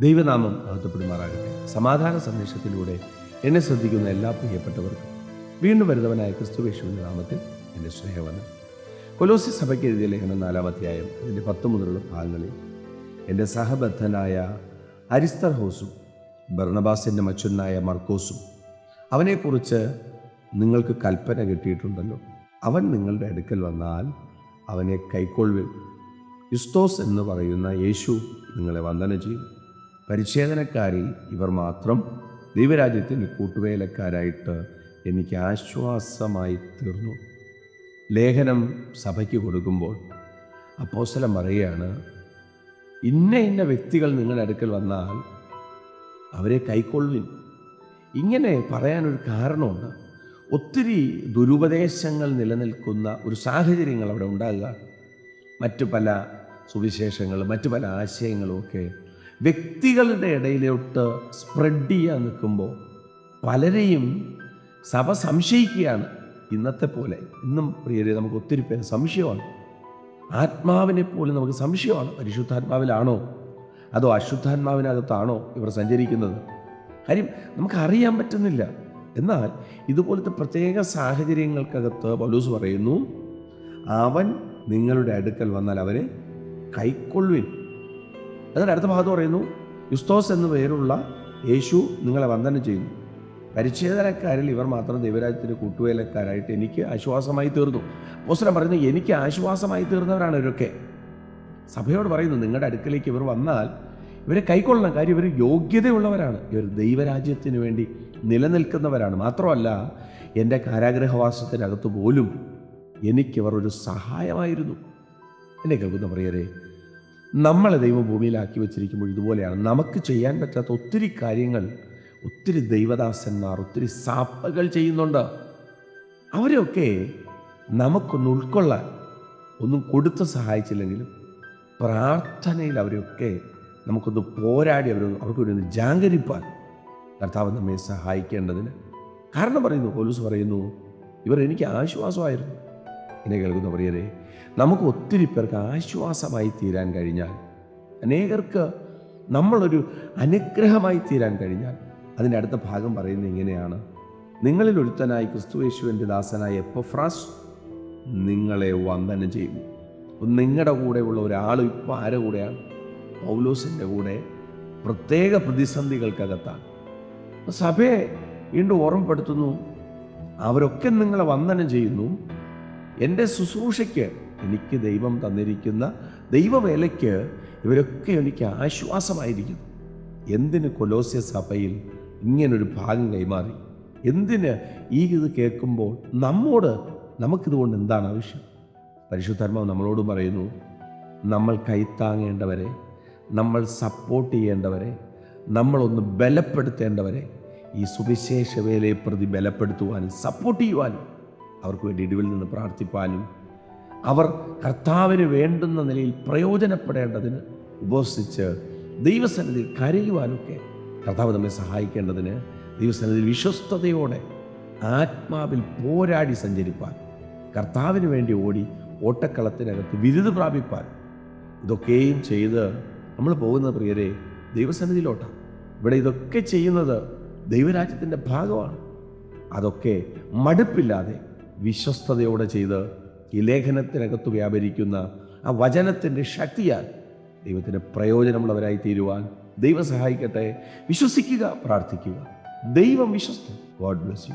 ദൈവനാമം മഹത്വപ്പെടുമാറാകട്ടെ സമാധാന സന്ദേശത്തിലൂടെ എന്നെ ശ്രദ്ധിക്കുന്ന എല്ലാ പ്രിയപ്പെട്ടവർക്കും വീണ്ടും വരുന്നവനായ ക്രിസ്തുവേശുവിന്റെ നാമത്തിൽ എന്റെ സ്നേഹവനം കൊലോസി സഭയ്ക്ക് എഴുതിയ ലേഖനം നാലാമധ്യായം അതിന്റെ പത്ത് മുതലുള്ള ഭാഗങ്ങളിൽ എന്റെ സഹബദ്ധനായ അരിസ്തർ ഹോസും ഭരണബാസിന്റെ മച്ചനായ മർക്കോസും അവനെക്കുറിച്ച് നിങ്ങൾക്ക് കൽപ്പന കിട്ടിയിട്ടുണ്ടല്ലോ. അവൻ നിങ്ങളുടെ അടുക്കൽ വന്നാൽ അവനെ കൈക്കൊള്ളുവിൻ. യുസ്തോസ് എന്ന് പറയുന്ന യേശു നിങ്ങളെ വന്ദന ചെയ്യും. പരിച്ഛേദനക്കാരിൽ ഇവർ മാത്രം ദൈവരാജ്യത്തിന് കൂട്ടുവേലക്കാരായിട്ട് എനിക്ക് ആശ്വാസമായി തീർന്നു. ലേഖനം സഭയ്ക്ക് കൊടുക്കുമ്പോൾ അപ്പോസലം പറയുകയാണ് ഇന്ന ഇന്ന വ്യക്തികൾ നിങ്ങളുടെ അടുക്കൽ വന്നാൽ അവരെ കൈക്കൊള്ളുവിൻ. ഇങ്ങനെ പറയാനൊരു കാരണമുണ്ട്. ഒത്തിരി ദുരുപദേശങ്ങൾ നിലനിൽക്കുന്ന ഒരു സാഹചര്യങ്ങൾ അവിടെ ഉണ്ടാകുക. മറ്റു പല സുവിശേഷങ്ങളും മറ്റു പല ആശയങ്ങളും ഒക്കെ വ്യക്തികളുടെ ഇടയിലോട്ട് സ്പ്രെഡ് ചെയ്യാൻ നിൽക്കുമ്പോൾ പലരെയും സഭ സംശയിക്കുകയാണ്. ഇന്നത്തെ പോലെ ഇന്നും പ്രിയരെ നമുക്ക് ഒത്തിരി പേര് സംശയമാണ്. ആത്മാവിനെ പോലും നമുക്ക് സംശയമാണ്. പരിശുദ്ധാത്മാവിലാണോ? അതോ അശുദ്ധാത്മാവിനകത്താണോ ഇവർ സഞ്ചരിക്കുന്നത്? കാര്യം നമുക്കറിയാൻ പറ്റുന്നില്ല. എന്നാൽ ഇതുപോലത്തെ പ്രത്യേക സാഹചര്യങ്ങൾക്കകത്ത് പൗലൂസ് പറയുന്നു അവൻ നിങ്ങളുടെ അടുക്കൽ വന്നാൽ അവരെ കൈക്കൊള്ളുവിൻ. എന്നിട്ട് അടുത്ത ഭാഗത്ത് പറയുന്നു യുസ്തോസ് എന്ന പേരുള്ള യേശു നിങ്ങളെ വന്ദനം ചെയ്യുന്നു. പരിച്ഛേദനക്കാരിൽ ഇവർ മാത്രം ദൈവരാജ്യത്തിന്റെ കൂട്ടുവേലക്കാരായിട്ട് എനിക്ക് ആശ്വാസമായി തീർന്നു. പോസ്റ്റലം പറയുന്നു എനിക്ക് ആശ്വാസമായി തീർന്നവരാണ് ഇവരൊക്കെ. സഭയോട് പറയുന്നു നിങ്ങളുടെ അടുക്കലേക്ക് ഇവർ വന്നാൽ ഇവരെ കൈക്കൊള്ളണം. കാര്യം ഇവർ യോഗ്യതയുള്ളവരാണ്. ഇവർ ദൈവരാജ്യത്തിന് വേണ്ടി നിലനിൽക്കുന്നവരാണ്. മാത്രമല്ല എന്റെ കാരാഗ്രഹവാസത്തിനകത്ത് പോലും എനിക്കിവർ ഒരു സഹായമായിരുന്നു. എന്നെ കേൾക്കുന്ന പ്രിയരെ നമ്മളെ ദൈവഭൂമിയിലാക്കി വെച്ചിരിക്കുമ്പോൾ ഇതുപോലെയാണ്. നമുക്ക് ചെയ്യാൻ പറ്റാത്ത ഒത്തിരി കാര്യങ്ങൾ ഒത്തിരി ദൈവദാസന്മാർ ഒത്തിരി സാപ്പകൾ ചെയ്യുന്നുണ്ട്. അവരെയൊക്കെ നമുക്കൊന്ന് ഉൾക്കൊള്ളാൻ ഒന്നും കൊടുത്ത് സഹായിച്ചില്ലെങ്കിലും പ്രാർത്ഥനയിൽ അവരെയൊക്കെ നമുക്കൊന്ന് പോരാടി അവർ അവർക്കൊരു ജാഗരിപ്പാൻ കർത്താവ് നമ്മെ സഹായിക്കേണ്ടതിന്. കാരണം പറയുന്നു പോലീസ് പറയുന്നു ഇവർ എനിക്ക് ആശ്വാസമായിരുന്നു. എന്നെ കേൾക്കുന്ന പ്രിയരെ നമുക്ക് ഒത്തിരി പേർക്ക് ആശ്വാസമായി തീരാൻ കഴിഞ്ഞാൽ അനേകർക്ക് നമ്മളൊരു അനുഗ്രഹമായി തീരാൻ കഴിഞ്ഞാൽ അതിന്റെ അടുത്ത ഭാഗം പറയുന്നത് ഇങ്ങനെയാണ്. നിങ്ങളിൽ ഒരുത്തനായി ക്രിസ്തുയേശുവിന്റെ ദാസനായ എപ്പഫ്രാസ് നിങ്ങളെ വന്ദനം ചെയ്യും നിങ്ങളുടെ കൂടെയുള്ള ഒരാൾ ഇപ്പോൾ ആരുടെ കൂടെയാണ്? പൗലോസിന്റെ കൂടെ പ്രത്യേക പ്രതിസന്ധികൾക്കകത്താണ്. സഭയെ വീണ്ടും ഓർമ്മപ്പെടുത്തുന്നു അവരൊക്കെ നിങ്ങളെ വന്ദനം ചെയ്യുന്നു. എന്റെ ശുശ്രൂഷയ്ക്ക് എനിക്ക് ദൈവം തന്നിരിക്കുന്ന ദൈവവേലയ്ക്ക് ഇവരൊക്കെ എനിക്ക് ആശ്വാസമായിരിക്കുന്നു. എന്തിന് കൊലോസ്യ സഭയിൽ ഇങ്ങനൊരു ഭാഗം കൈമാറി? എന്തിന് ഈ ഇത് കേൾക്കുമ്പോൾ നമ്മോട് നമുക്കിതുകൊണ്ട് എന്താണ് ആവശ്യം? പരിശുദ്ധാത്മാവ് നമ്മളോട് പറയുന്നു നമ്മൾ കൈത്താങ്ങേണ്ടവരെ നമ്മൾ സപ്പോർട്ട് ചെയ്യേണ്ടവരെ നമ്മളൊന്ന് ബലപ്പെടുത്തേണ്ടവരെ ഈ സുവിശേഷ വേലയെ പ്രതി ബലപ്പെടുത്തുവാനും സപ്പോർട്ട് ചെയ്യുവാനും അവർക്ക് വേണ്ടി ഇടിവിൽ നിന്ന് പ്രാർത്ഥിപ്പാനും അവർ കർത്താവിന് വേണ്ടുന്ന നിലയിൽ പ്രയോജനപ്പെടേണ്ടതിന് ഉപസിച്ച് ദൈവസന്നിധിയിൽ കരയുവാനൊക്കെ കർത്താവ് നമ്മെ സഹായിക്കേണ്ടതിന് ദൈവസന്നിധിയിൽ വിശ്വസ്തയോടെ ആത്മാവിൽ പോരാടി സഞ്ചരിപ്പാൻ കർത്താവിന് വേണ്ടി ഓടി ഓട്ടക്കളത്തിനകത്ത് ബിരുദ പ്രാപിപ്പാൻ. ഇതൊക്കെയും ചെയ്ത് നമ്മൾ പോകുന്ന പ്രിയരെ ദൈവസന്നിധിയിലോട്ടാണ്. ഇവിടെ ഇതൊക്കെ ചെയ്യുന്നത് ദൈവരാജ്യത്തിന്റെ ഭാഗമാണ്. അതൊക്കെ മടുപ്പില്ലാതെ വിശ്വസ്തയോടെ ചെയ്ത് ഈ ലേഖനത്തിനകത്ത് വ്യാപരിക്കുന്ന ആ വചനത്തിന്റെ ശക്തിയാൽ ദൈവത്തിന് പ്രയോജനമുള്ളവരായി തീരുവാൻ ദൈവം സഹായിക്കട്ടെ. വിശ്വസിക്കുക പ്രാർത്ഥിക്കുക. ദൈവം വിശ്വസ്തൻ. God bless you